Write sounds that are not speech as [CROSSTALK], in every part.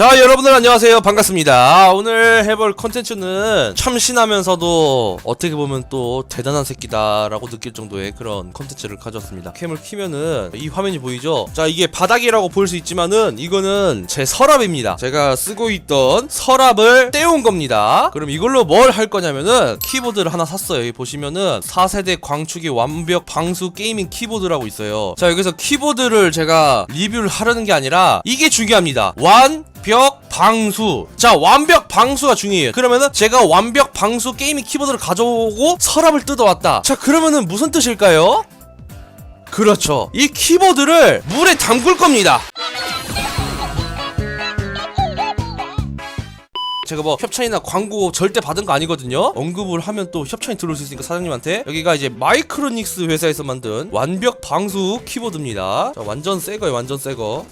자 여러분들 안녕하세요. 반갑습니다. 오늘 해볼 컨텐츠는 참신하면서도 어떻게 보면 또 대단한 새끼다 라고 느낄 정도의 그런 컨텐츠를 가져왔습니다. 캠을 키면은 이 화면이 보이죠? 자 이게 바닥이라고 볼 수 있지만은 이거는 제 서랍입니다. 제가 쓰고 있던 서랍을 떼온 겁니다. 그럼 이걸로 뭘 할 거냐면은 키보드를 하나 샀어요. 여기 보시면은 4세대 광축이 완벽 방수 게이밍 키보드라고 있어요. 자 여기서 키보드를 제가 리뷰를 하려는 게 아니라 이게 중요합니다. 완벽 방수 자 완벽 방수가 중요해요 그러면은 제가 완벽 방수 게이밍 키보드를 가져오고 서랍을 뜯어왔다 자 그러면은 무슨 뜻일까요? 그렇죠 이 키보드를 물에 담글 겁니다 제가 뭐 협찬이나 광고 절대 받은 거 아니거든요. 언급을 하면 또 협찬이 들어올 수 있으니까 사장님한테 여기가 이제 마이크로닉스 회사에서 만든 완벽 방수 키보드입니다. 자, 완전 새 거예요, 완전 새 거.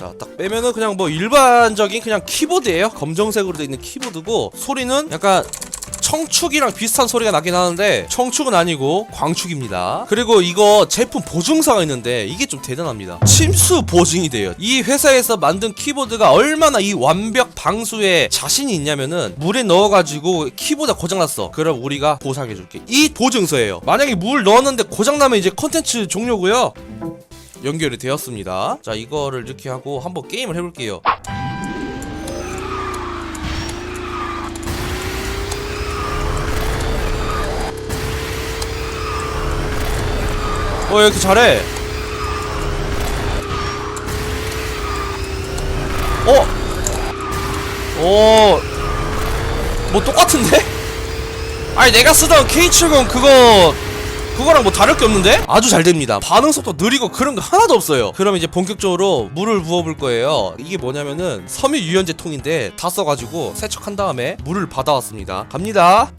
자, 딱 빼면은 그냥 뭐 일반적인 그냥 키보드예요. 검정색으로 돼 있는 키보드고 소리는 약간 청축이랑 비슷한 소리가 나긴 하는데 청축은 아니고 광축입니다. 그리고 이거 제품 보증서가 있는데 이게 좀 대단합니다. 침수 보증이 돼요. 이 회사에서 만든 키보드가 얼마나 이 완벽 방수에 자신이 있냐면은 물에 넣어가지고 키보드가 고장났어. 그럼 우리가 보상해줄게. 이 보증서예요. 만약에 물 넣었는데 고장나면 이제 컨텐츠 종료고요. 연결이 되었습니다. 자 이거를 이렇게 하고 한번 게임을 해볼게요. 어, 왜 이렇게 잘해? 어? 어, 뭐 똑같은데? 아니, 내가 쓰던 K70 그거, 그거랑 뭐 다를 게 없는데? 아주 잘 됩니다. 반응 속도 느리고 그런 거 하나도 없어요. 그럼 이제 본격적으로 물을 부어볼 거예요. 이게 뭐냐면은 섬유 유연제 통인데 다 써가지고 세척한 다음에 물을 받아왔습니다. 갑니다.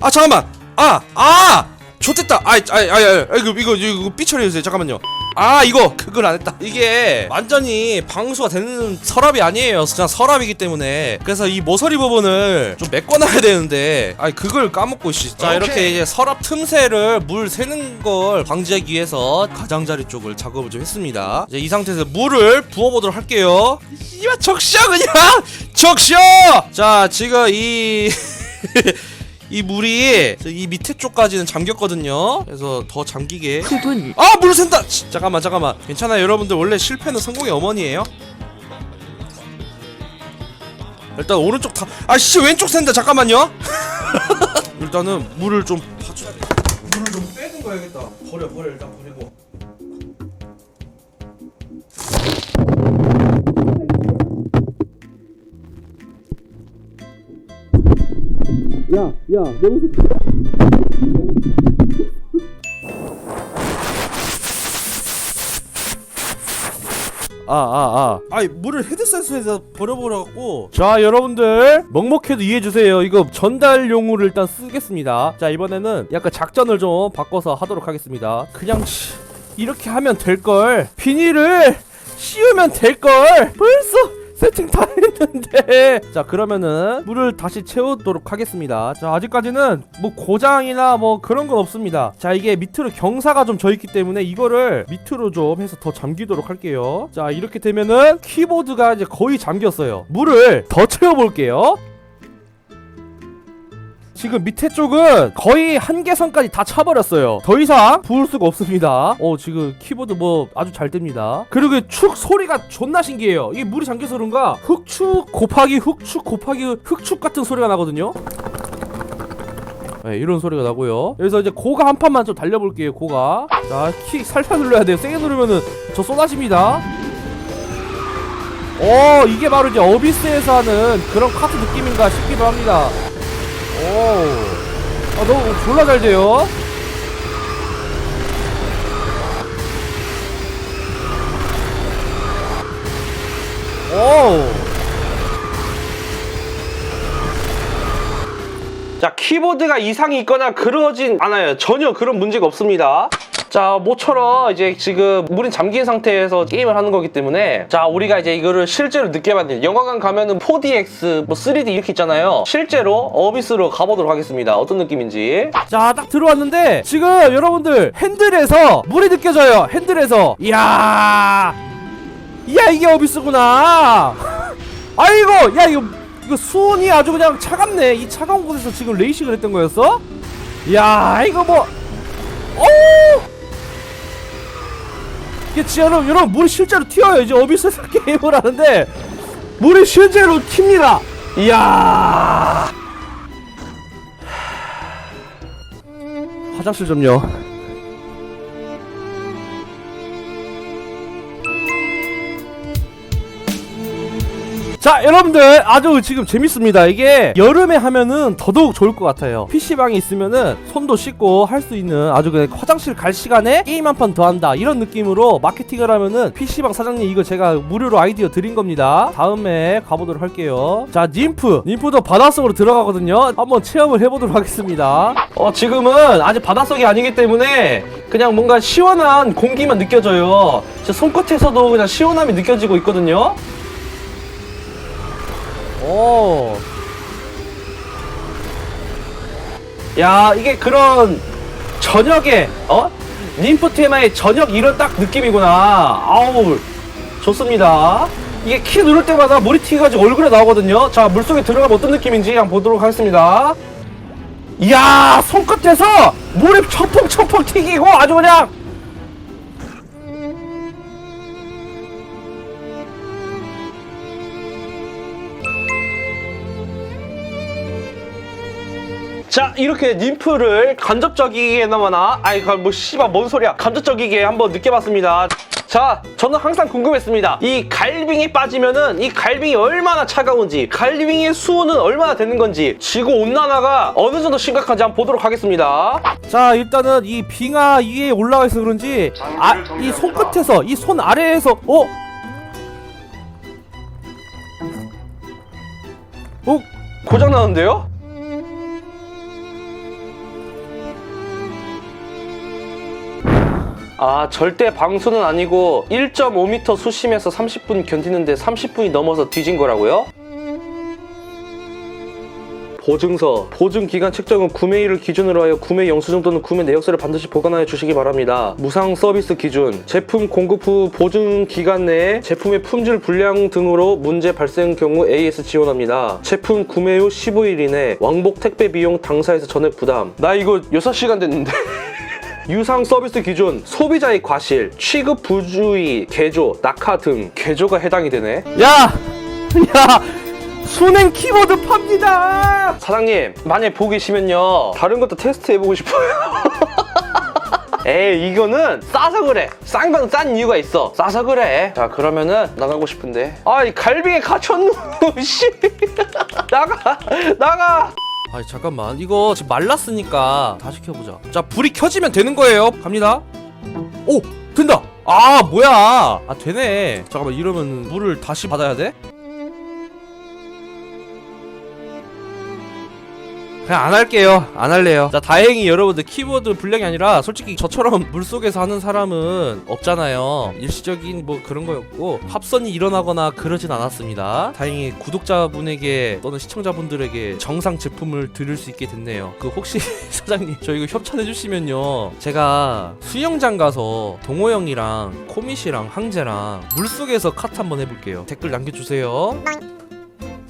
아, 잠깐만! 아! 아! 좋됐다. 아이, 아이, 아이, 아이, 이거, 이거, 이거, 삐 처리해주세요. 잠깐만요. 아, 이거, 그걸 안 했다. 이게, 완전히 방수가 되는 서랍이 아니에요. 그냥 서랍이기 때문에. 그래서 이 모서리 부분을 좀 메꿔놔야 되는데, 아이, 그걸 까먹고, 씨. 자, 이렇게 이제 서랍 틈새를 물 새는 걸 방지하기 위해서 가장자리 쪽을 작업을 좀 했습니다. 이제 이 상태에서 물을 부어보도록 할게요. 이야, 적셔, 그냥! 적셔! 자, 지금 이, [LAUGHS] 이 물이 이 밑에 쪽까지는 잠겼거든요. 그래서 더 잠기게. 그분 아, 물 샌다. 씨, 잠깐만, 잠깐만. 괜찮아요, 여러분들. 원래 실패는 성공의 어머니예요. 일단 오른쪽 다. 아, 씨, 왼쪽 샌다. 잠깐만요. [LAUGHS] 일단은 물을 좀 파줘. 물을 좀 빼는 거야겠다. 버려, 버려. 일단 버리고. 야, 야, 내 모습. 아, 아, 아. 아이, 물을 헤드셋에서 버려버려갖고. 자, 여러분들. 먹먹해도 이해해주세요. 이거 전달용으로 일단 쓰겠습니다. 자, 이번에는 약간 작전을 좀 바꿔서 하도록 하겠습니다. 그냥, 씨, 이렇게 하면 될걸. 비닐을 씌우면 될걸. 벌써. 세팅 다 했는데. 자 그러면은 물을 다시 채우도록 하겠습니다. 자 아직까지는 뭐 고장이나 뭐 그런 건 없습니다. 자 이게 밑으로 경사가 좀 져 있기 때문에 이거를 밑으로 좀 해서 더 잠기도록 할게요. 자 이렇게 되면은 키보드가 이제 거의 잠겼어요. 물을 더 채워볼게요 지금 밑에 쪽은 거의 한계선까지 다 차버렸어요. 더 이상 부을 수가 없습니다. 어, 지금 키보드 뭐 아주 잘 됩니다. 그리고 이축 소리가 존나 신기해요. 이게 물이 잠겨서 그런가 흑축 곱하기 흑축 곱하기 흑축 같은 소리가 나거든요. 네, 이런 소리가 나고요. 여기서 이제 고가 한 판만 좀 달려볼게요. 고가. 자, 키 살살 눌러야 돼요. 세게 누르면은 저 쏟아집니다. 어, 이게 바로 이제 어비스에서 하는 그런 카트 느낌인가 싶기도 합니다. 오. 아, 너무 졸라 잘 돼요. 오. 자, 키보드가 이상이 있거나 그러진 않아요. 전혀 그런 문제가 없습니다. 자, 모처럼 이제 지금 물이 잠긴 상태에서 게임을 하는 거기 때문에 자, 우리가 이제 이거를 실제로 느껴봤는데 영화관 가면은 4DX, 뭐 3D 이렇게 있잖아요. 실제로 어비스로 가보도록 하겠습니다. 어떤 느낌인지. 자, 딱 들어왔는데 지금 여러분들 핸들에서 물이 느껴져요. 핸들에서. 이야. 이야, 이게 어비스구나. [LAUGHS] 야 이거 이거 수온이 아주 그냥 차갑네 이 차가운 곳에서 지금 레이싱을 했던 거였어? 야 이거 뭐 오! 이게 진짜 여러분 여러분 물이 실제로 튀어요. 이제 어비스에서 [LAUGHS] 게임을 하는데 물이 실제로 튑니다. 이야. 화장실 좀요 자 여러분들 아주 지금 재밌습니다. 이게 여름에 하면은 더더욱 좋을 것 같아요. PC방에 있으면은 손도 씻고 할 수 있는 아주 그냥 화장실 갈 시간에 게임 한 판 더 한다. 이런 느낌으로 마케팅을 하면은 PC방 사장님 이거 제가 무료로 아이디어 드린 겁니다. 다음에 가보도록 할게요. 자 님프. 님프도 바닷속으로 들어가거든요. 한번 체험을 해보도록 하겠습니다. 어 지금은 아직 바닷속이 아니기 때문에 그냥 뭔가 시원한 공기만 느껴져요. 제 손끝에서도 그냥 시원함이 느껴지고 있거든요 오. 야, 이게 그런 저녁에 어? 님프 테마의 저녁 이런 딱 느낌이구나. 아우, 좋습니다. 이게 키 누를 때마다 물이 튀가지고 얼굴에 나오거든요. 자, 물속에 들어가면 어떤 느낌인지 한번 보도록 하겠습니다. 이야, 손끝에서 물이 척퍽척퍽 튀기고 아주 그냥 자 이렇게 님프를 간접적이게나마나 아이 뭐 씨발 뭔 소리야 간접적이게 한번 느껴봤습니다 자 저는 항상 궁금했습니다 이 갈빙이 빠지면은 이 갈빙이 얼마나 차가운지 갈빙의 수온은 얼마나 되는 건지 지구 온난화가 어느 정도 심각한지 한번 보도록 하겠습니다 자 일단은 이 빙하 위에 올라가 있어 그런지 아, 이 손끝에서 이 손 아래에서 어? 어? 고장 나는데요? 아 절대 방수는 아니고 1.5m 수심에서 30분 견디는데 30분이 넘어서 뒤진 거라고요? 보증서 보증 기간 책정은 구매일을 기준으로 하여 구매 영수증 또는 구매 내역서를 반드시 보관하여 주시기 바랍니다. 무상 서비스 기준 제품 공급 후 보증 기간 내에 제품의 품질 불량 등으로 문제 발생 경우 AS 지원합니다. 제품 구매 후 15일 이내 왕복 택배 비용 당사에서 전액 부담. 나 이거 6시간 됐는데. [LAUGHS] 유상 서비스 기준 소비자의 과실, 취급 부주의, 개조, 낙하 등 개조가 해당이 되네. 야, 야, 순행 키보드 팝니다. 사장님, 만약 보고 계시면요, 다른 것도 테스트 해보고 싶어요. [LAUGHS] 에이 이거는 싸서 그래 싼 건 싼 이유가 있어 싸서 그래 자 그러면은 나가고 싶은데 아 이 갈빙에 갇혔노 [LAUGHS] 씨 나가 나가 아니 잠깐만. 이거 지금 말랐으니까 다시 켜보자. 자 불이 켜지면 되는 거예요. 갑니다. 오 된다. 아 뭐야. 아 되네. 잠깐만 이러면 물을 다시 받아야 돼? 그냥 안 할게요. 안 할래요. 자 다행히 여러분들 키보드 불량이 아니라 솔직히 저처럼 [LAUGHS] 물속에서 하는 사람은 없잖아요. 일시적인 뭐 그런 거였고 합선이 일어나거나 그러진 않았습니다. 다행히 구독자분에게 또는 시청자분들에게 정상 제품을 드릴 수 있게 됐네요. 그 혹시 [LAUGHS] 사장님 저 이거 협찬해 주시면요. 제가 수영장 가서 동호 형이랑 코미씨랑 황제랑 물속에서 카트 한번 해볼게요. 댓글 남겨주세요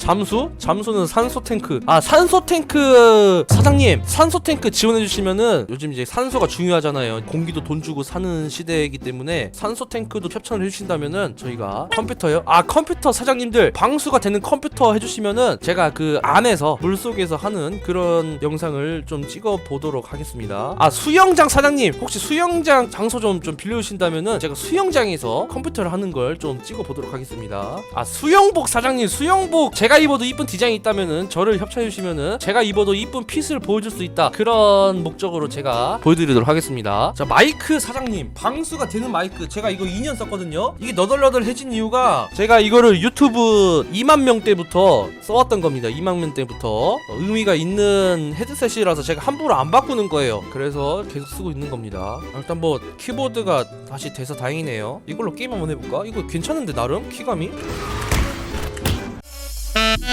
잠수? 잠수는 산소 탱크. 아, 산소 탱크 사장님, 산소 탱크 지원해 주시면은 요즘 이제 산소가 중요하잖아요. 공기도 돈 주고 사는 시대이기 때문에 산소 탱크도 협찬을 해 주신다면은 저희가 컴퓨터요? 아, 컴퓨터 사장님들 방수가 되는 컴퓨터 해 주시면은 제가 그 안에서 물속에서 하는 그런 영상을 좀 찍어 보도록 하겠습니다. 아, 수영장 사장님, 혹시 수영장 장소 좀좀 빌려 주신다면은 제가 수영장에서 컴퓨터를 하는 걸 좀 찍어 보도록 하겠습니다. 아, 수영복 사장님, 수영복 제가 입어도 이쁜 디자인이 있다면은 저를 협찬해 주시면은 제가 입어도 이쁜 핏을 보여줄 수 있다. 그런 목적으로 제가 보여드리도록 하겠습니다. 자 마이크 사장님. 방수가 되는 마이크. 제가 이거 2년 썼거든요. 이게 너덜너덜해진 이유가 제가 이거를 유튜브 2만 명 때부터 써왔던 겁니다. 2만 명 때부터. 어, 의미가 있는 헤드셋이라서 제가 함부로 안 바꾸는 거예요. 그래서 계속 쓰고 있는 겁니다. 아, 일단 뭐 키보드가 다시 돼서 다행이네요. 이걸로 게임 한번 해볼까? 이거 괜찮은데 나름? 키감이?